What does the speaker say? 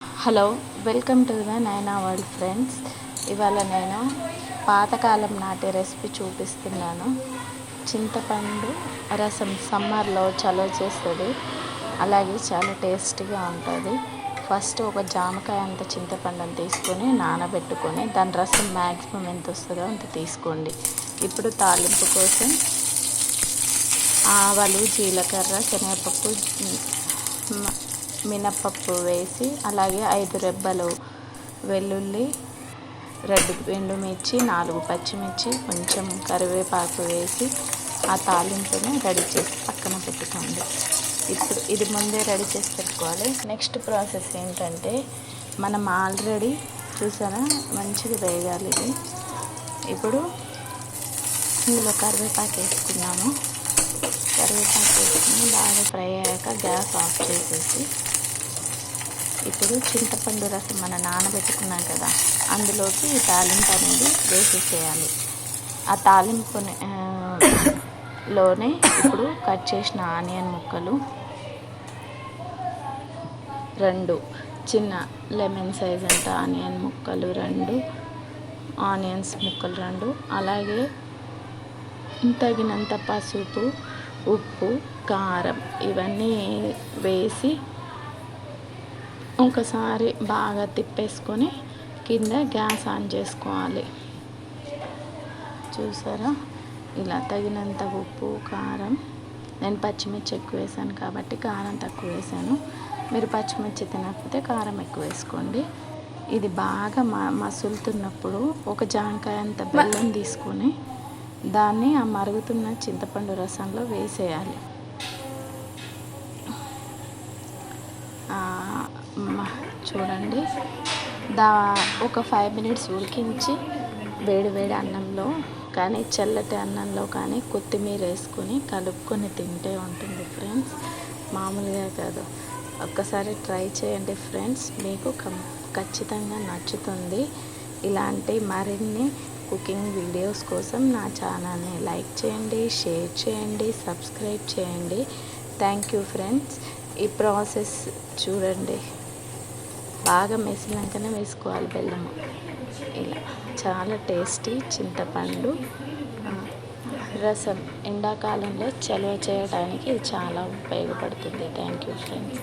Hello welcome to the Naina world friends. ఇవాళ నేను పాతకాలం నాటి రెసిపీ చూపిస్తున్నాను. చింతపండు రసం సమ్మర్లో చలవ చేస్తుంది. అలాగే చాలా టేస్టీగా ఉంటుంది. ఫస్ట్ ఒక జామకాయ అంత చింతపండుని తీసుకొని నానబెట్టుకొని దాని రసం మ్యాక్సిమం ఎంత వస్తుందో అంత తీసుకోండి. ఇప్పుడు తాలింపు కోసం ఆవాలు జీలకర్ర శనగపప్పు మినప్పప్పు వేసి అలాగే ఐదు రెబ్బలు వెల్లుల్లి రెండు ఎండుమిర్చి నాలుగు పచ్చిమిర్చి కొంచెం కరివేపాకు వేసి ఆ తాలింపుని రెడీ చేసి పక్కన పెట్టుకోండి. ఇప్పుడు ఇది ముందే రెడీ చేసి పెట్టుకోవాలి. నెక్స్ట్ ప్రాసెస్ ఏంటంటే మనం ఆల్రెడీ చూసారా మంచిగా వేయాలి ఇది. ఇప్పుడు ఇందులో కరివేపాకు వేసుకున్నాము. కరివేపాకు వేసుకుని బాగా ఫ్రై అయ్యాక గ్యాస్ ఆఫ్ చేసేసి ఇప్పుడు చింతపండు రసం మనం నానబెట్టుకున్నాం కదా అందులోకి ఈ తాలింపు అనేది వేసేసేయాలి. ఆ తాలింపుని ఆ, లోనే ఇప్పుడు కట్ చేసిన ఆనియన్ ముక్కలు రెండు చిన్న లెమన్ సైజ్ అంత ఆనియన్ ముక్కలు రెండు ఆనియన్స్ ముక్కలు రెండు అలాగే తగినంత పసుపు ఉప్పు కారం ఇవన్నీ వేసి ఒకసారి బాగా తిప్పేసుకొని కింద గ్యాస్ ఆన్ చేసుకోవాలి. చూసారా? ఇలా తగినంత ఉప్పు కారం. నేను పచ్చిమిర్చి ఎక్కువ వేసాను కాబట్టి కారం తక్కువ వేసాను. మీరు పచ్చిమిర్చి తినకపోతే కారం ఎక్కువ వేసుకోండి. ఇది బాగా మ మసులుతున్నప్పుడు ఒక జాంకాయ అంత బెల్లం తీసుకొని దాన్ని ఆ మరుగుతున్న చింతపండు రసంలో వేసేయాలి. చూడండి. దా ఒక ఫైవ్ మినిట్స్ ఉడికించి వేడి వేడి అన్నంలో కానీ చల్లటి అన్నంలో కానీ కొత్తిమీర వేసుకొని కలుపుకొని తింటే ఉంటుంది ఫ్రెండ్స్. మామూలుగా కాదు. ఒక్కసారి ట్రై చేయండి ఫ్రెండ్స్. మీకు కం ఖచ్చితంగా నచ్చుతుంది. ఇలాంటి మరిన్ని కుకింగ్ వీడియోస్ కోసం నా ఛానల్ని లైక్ చేయండి షేర్ చేయండి సబ్స్క్రైబ్ చేయండి. Thank you friends. ఈ ప్రాసెస్ చూడండి. బాగా మెసినాకనే వేసుకోవాలి బెల్లము. ఇలా చాలా టేస్టీ చింతపండు రసం. ఎండాకాలంలో చలువ చేయడానికి ఇది చాలా ఉపయోగపడుతుంది. Thank you friends.